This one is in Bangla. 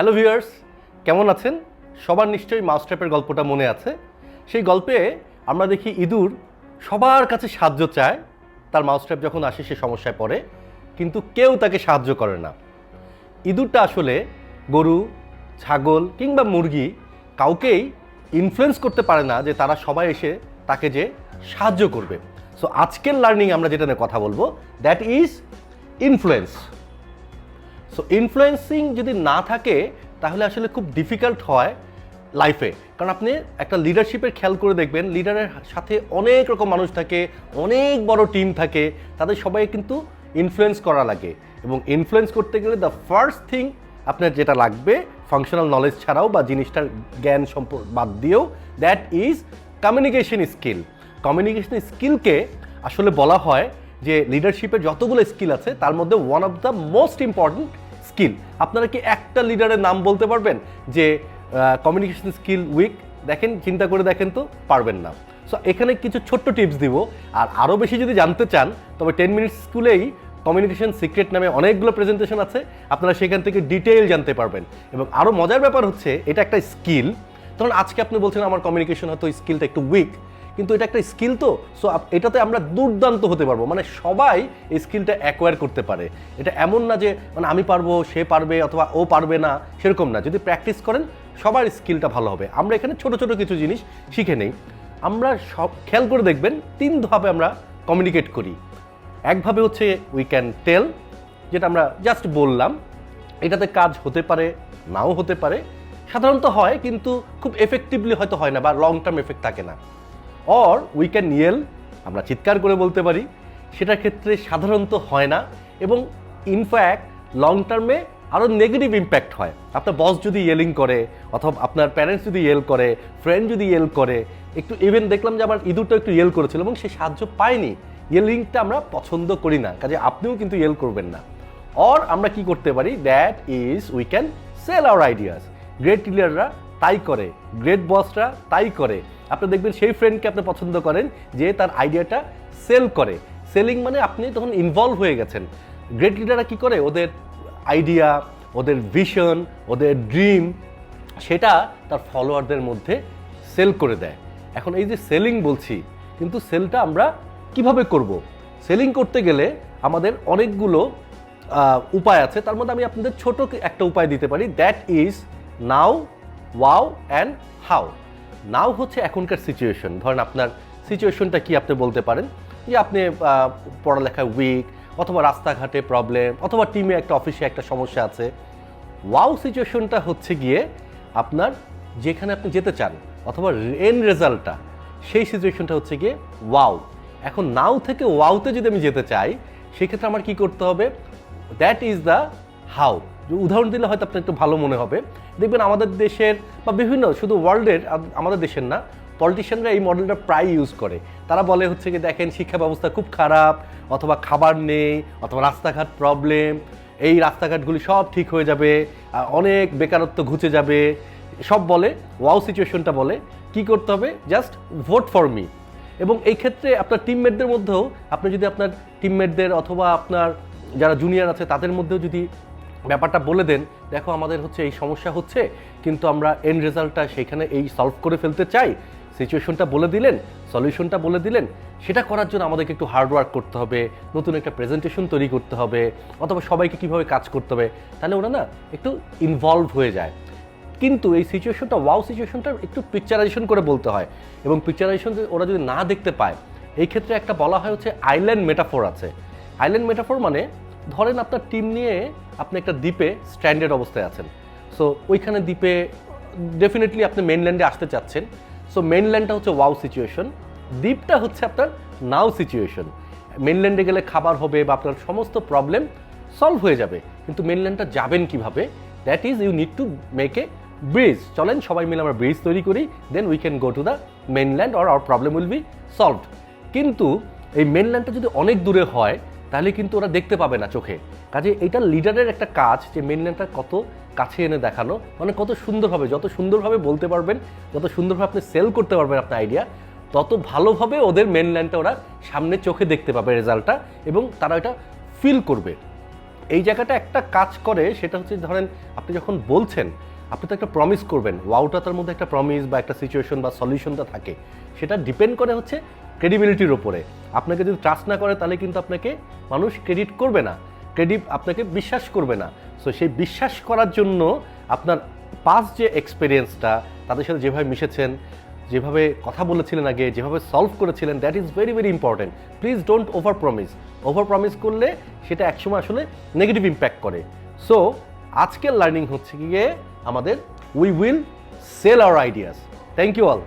হ্যালো ভিউয়ার্স কেমন আছেন? সবার নিশ্চয়ই মাউসট্র্যাপের গল্পটা মনে আছে। সেই গল্পে আমরা দেখি ইঁদুর সবার কাছে সাহায্য চায়। তার মাউসট্র্যাপ যখন আসে, সে সমস্যায় পড়ে, কিন্তু কেউ তাকে সাহায্য করে না। ইঁদুরটা আসলে গরু, ছাগল কিংবা মুরগি কাউকেই ইনফ্লুয়েন্স করতে পারে না যে তারা সবাই এসে তাকে যে সাহায্য করবে। সো আজকের লার্নিং আমরা যেটা নিয়ে কথা বলব that is influence so influencing যদি না থাকে, তাহলে আসলে খুব ডিফিকাল্ট হয় লাইফে কারণ আপনি একটা লিডারশিপের খেয়াল করে দেখবেন লিডারের সাথে অনেক রকম মানুষ থাকে, অনেক বড় টিম থাকে, তাদের সবাই কিন্তু ইনফ্লুয়েন্স করা লাগে। এবং ইনফ্লুয়েন্স করতে গেলে দ্য ফার্স্ট থিং আপনার যেটা লাগবে ফাংশনাল নলেজ ছাড়াও বা জিনিসটার জ্ঞান সম্পর্ক বাদ দিয়েও that is communication skill communication স্কিলকে আসলে বলা হয় যে লিডারশিপের যতগুলো স্কিল আছে, তার মধ্যে one of the most important skill. আপনারা কি একটা লিডারের নাম বলতে পারবেন? যে কমিউনিকেশন স্কিল উইক দেখেন, চিন্তা করে দেখেন তো পারবেন না। সো এখানে কিছু ছোট্ট টিপস দিব। আর আরও বেশি যদি জানতে চান, তবে টেন মিনিটস স্কুলেই কমিউনিকেশন সিক্রেট নামে অনেকগুলো প্রেজেন্টেশন আছে। আপনারা সেখান থেকে ডিটেইল জানতে পারবেন। এবং আরও মজার ব্যাপার হচ্ছে, এটা একটা স্কিল ধরুন, আজকে আপনি বলছেন, আমার কমিউনিকেশন হয়তো স্কিলটা একটু উইক কিন্তু এটা একটা স্কিল তো সো এটাতে আমরা দুর্দান্ত হতে পারব। মানে সবাই এই স্কিলটা অ্যাকোয়ার করতে পারে। এটা এমন না যে মানে আমি পারব, সে পারবে অথবা ও পারবে না, সেরকম না। যদি প্র্যাকটিস করেন, সবার স্কিলটা ভালো হবে। আমরা এখানে ছোট ছোট কিছু জিনিস শিখে নেই। আমরা সব, খেয়াল করে দেখবেন, তিন ধাপে আমরা কমিউনিকেট করি। একভাবে হচ্ছে উই ক্যান টেল যেটা আমরা জাস্ট বললাম। এটাতে কাজ হতে পারে, নাও হতে পারে। সাধারণত হয়, কিন্তু খুব এফেক্টিভলি হয়তো হয় না বা লং টার্ম এফেক্ট থাকে না। অর উই ক্যান ইয়েল আমরা চিৎকার করে বলতে পারি, সেটার ক্ষেত্রে সাধারণত হয় না এবং ইনফ্যাক্ট লং টার্মে আরও নেগেটিভ ইম্প্যাক্ট হয়। আপনার বস যদি ইয়েলিং করে, অথবা আপনার প্যারেন্টস যদি ইয়েল করে ফ্রেন্ড যদি ইয়েল করে, একটু ইভেন দেখলাম যে আমার ইঁদুরটা একটু ইয়েল করেছিল এবং সে সাহায্য পায়নি। ইয়েলিংটা আমরা পছন্দ করি না, কাজে আপনিও কিন্তু ইয়েল করবেন না। অর আমরা কি করতে পারি? That is we can sell our ideas great লিডাররা তাই করে। গ্রেট বসরা তাই করে। আপনি দেখবেন সেই ফ্রেন্ডকে আপনি পছন্দ করেন যে তার আইডিয়াটা সেল করে। সেলিং মানে আপনি তখন ইনভলভ হয়ে গেছেন। গ্রেট লিডাররা কি করে? ওদের আইডিয়া ওদের ভিশন ওদের ড্রিম সেটা তার ফলোয়ারদের মধ্যে সেল করে দেয়। এখন এই যে সেলিং বলছি, কিন্তু সেলটা আমরা কীভাবে করব? সেলিং করতে গেলে আমাদের অনেকগুলো উপায় আছে। তার মধ্যে আমি আপনাদের ছোট একটা উপায় দিতে পারি। That is now wow and how now হচ্ছে এখনকার সিচুয়েশন ধরেন আপনার সিচুয়েশনটা কি আপনি বলতে পারেন? যে আপনি পড়ালেখায় উইক অথবা রাস্তাঘাটে প্রবলেম অথবা টিমে একটা অফিসে একটা সমস্যা আছে। ওয়াও সিচুয়েশনটা হচ্ছে গিয়ে আপনার যেখানে আপনি যেতে চান অথবা এন রেজাল্টটা সেই সিচুয়েশনটা হচ্ছে গিয়ে ওয়াও এখন নাও থেকে ওয়াওতে যদি আমি যেতে চাই, সেক্ষেত্রে আমার কি করতে হবে? দ্যাট ইজ দ্য হাউ উদাহরণ দিলে হয়তো আপনার একটু ভালো মনে হবে। দেখবেন আমাদের দেশের বা বিভিন্ন শুধু ওয়ার্ল্ডের আমাদের দেশের না পলিটিশিয়ানরা এই মডেলটা প্রায় ইউজ করে। তারা বলে হচ্ছে কি, দেখেন শিক্ষা ব্যবস্থা খুব খারাপ, অথবা খাবার নেই, অথবা রাস্তাঘাট প্রবলেম এই রাস্তাঘাটগুলি সব ঠিক হয়ে যাবে অনেক বেকারত্ব ঘুচে যাবে। সব বলে ওয়াও সিচুয়েশনটা বলে, কি করতে হবে? জাস্ট ভোট ফর মি এবং এই ক্ষেত্রে আপনার টিমমেটদের মধ্যেও, আপনি যদি আপনার টিমমেটদের অথবা আপনার যারা জুনিয়র আছে, তাদের মধ্যেও যদি ব্যাপারটা বলে দেন, দেখো আমাদের হচ্ছে এই সমস্যা হচ্ছে, কিন্তু আমরা এন্ড রেজাল্টটা সেখানে এই সলভ করে ফেলতে চাই। সিচুয়েশনটা বলে দিলেন সলিউশনটা বলে দিলেন, সেটা করার জন্য আমাদেরকে একটু হার্ডওয়ার্ক করতে হবে, নতুন একটা প্রেজেন্টেশন তৈরি করতে হবে, অথবা সবাইকে কীভাবে কাজ করতে হবে, তাহলে ওরা না একটু ইনভলভ হয়ে যায়। কিন্তু এই সিচুয়েশনটা ওয়াও সিচুয়েশনটা একটু পিকচারাইজেশন করে বলতে হয়, এবং পিকচারাইজেশন ওরা যদি না দেখতে পায়, এই ক্ষেত্রে একটা বলা হয় হচ্ছে আইল্যান্ড মেটাফোর আছে। আইল্যান্ড মেটাফোর মানে ধরেন আপনার টিম নিয়ে আপনি একটা দ্বীপে স্ট্যান্ডার্ড অবস্থায় আছেন। সো ওইখানে দ্বীপে ডেফিনেটলি আপনি মেনল্যান্ডে আসতে চাচ্ছেন। সো মেনল্যান্ডটা হচ্ছে ওয়াও সিচুয়েশন দ্বীপটা হচ্ছে আপনার নাও সিচুয়েশন মেনল্যান্ডে গেলে খাবার হবে বা আপনার সমস্ত প্রবলেম সলভ হয়ে যাবে। কিন্তু মেনল্যান্ডটা যাবেন কীভাবে? That is you need to make a bridge চলেন, সবাই মিলে আমরা ব্রিজ তৈরি করি। Then we can go to the mainland or our problem will be solved কিন্তু, এই মেনল্যান্ডটা যদি অনেক দূরে হয় তাহলে কিন্তু ওরা দেখতে পাবে না চোখে। কাজে এটা লিডারের একটা কাজ যে মেনল্যান্ডটা কত কাছে এনে দেখানো মানে কত সুন্দরভাবে, যত সুন্দরভাবে বলতে পারবেন, যত সুন্দরভাবে আপনি সেল করতে পারবেন আপনার আইডিয়া তত ভালোভাবে ওদের মেনল্যান্ডটা ওরা সামনে চোখে দেখতে পাবে রেজাল্টটা এবং তারা এটা ফিল করবে। এই জায়গাটা একটা কাজ করে, সেটা হচ্ছে ধরেন আপনি যখন বলছেন আপনি তো একটা প্রমিস করবেন। ওয়াউটা তার মধ্যে একটা প্রমিস বা একটা সিচুয়েশন বা সলিউশনটা থাকে। সেটা ডিপেন্ড করে হচ্ছে ক্রেডিবিলিটির ওপরে আপনাকে যদি ট্রাস্ট না করে, তাহলে কিন্তু আপনাকে মানুষ ক্রেডিট করবে না। ক্রেডিট আপনাকে বিশ্বাস করবে না। সো সেই বিশ্বাস করার জন্য আপনার পাস যে এক্সপিরিয়েন্সটা তাদের সাথে যেভাবে মিশেছেন, যেভাবে কথা বলেছিলেন আগে, যেভাবে সলভ করেছিলেন that is very very important please don't over promise over promise করলে সেটা একসময় আসলে নেগেটিভ ইম্প্যাক্ট করে। সো আজকের লার্নিং হচ্ছে গিয়ে আমাদের we will sell our ideas thank you all